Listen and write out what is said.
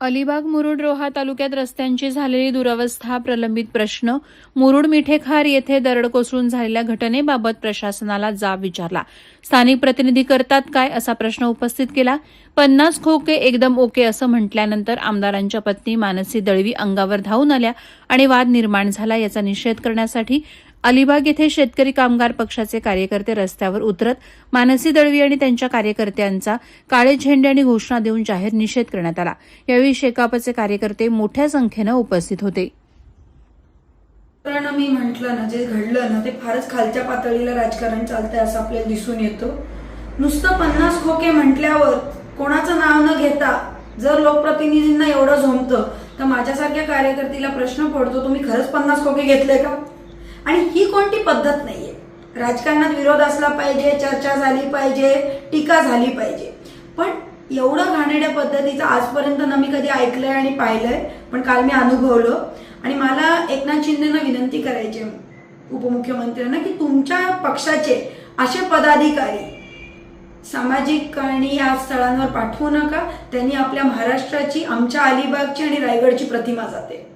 अलिबाग मुरुड रोहा तालुक्यात रस्त्यांची झालेली दुरवस्था प्रलंबित प्रश्न. मुरुड मिठेखार येथे दरड कोसळून झालेल्या घटनेबाबत प्रशासनाला जाब विचारला. स्थानिक प्रतिनिधी करतात काय असा प्रश्न उपस्थित केला? पन्नास खोके एकदम ओके असं म्हटल्यानंतर आमदारांच्या पत्नी मानसी दळवी अंगावर धावून आल्या आणि वाद निर्माण झाला याचा निषेध करण्यासाठी अलिबाग येथे शेतकरी कामगार पक्षाचे कार्यकर्ते रस्त्यावर उतरत मानसी दळवी आणि त्यांच्या कार्यकर्त्यांचा काळे झेंडे आणि घोषणा देऊन जाहीर निषेध करण्यात आला. यावेळी शेकापचे कार्यकर्ते मोठ्या संख्येनं उपस्थित होते. मी म्हटलं ना जे घडलं ना ते फारच खालच्या पातळीला राजकारण चालतंय असं आपल्याला दिसून येतो. नुसतं पन्नास खोके म्हटल्यावर कोणाचं नाव न घेता जर लोकप्रतिनिधींना एवढं झोमतं तर माझ्यासारख्या कार्यकर्तीला प्रश्न पडतो तुम्ही खरंच पन्नास खोके घेतले का? आणि ही कोणती पद्धत नाहीये? राजकारणात विरोध असला पाहिजे चर्चा झाली पाहिजे टीका झाली पाहिजे. पण एवढं घाणेड्या पद्धतीचं आजपर्यंत ना मी कधी ऐकलंय आणि पाहिलंय पण काल मी अनुभवलं. आणि मला एकनाथ शिंदेना विनंती करायची उपमुख्यमंत्र्यांना की तुमच्या पक्षाचे असे पदाधिकारी सामाजिक आणि या स्थळांवर पाठवू नका. त्यांनी आपल्या महाराष्ट्राची आमच्या अलिबागची आणि रायगडची प्रतिमा जाते.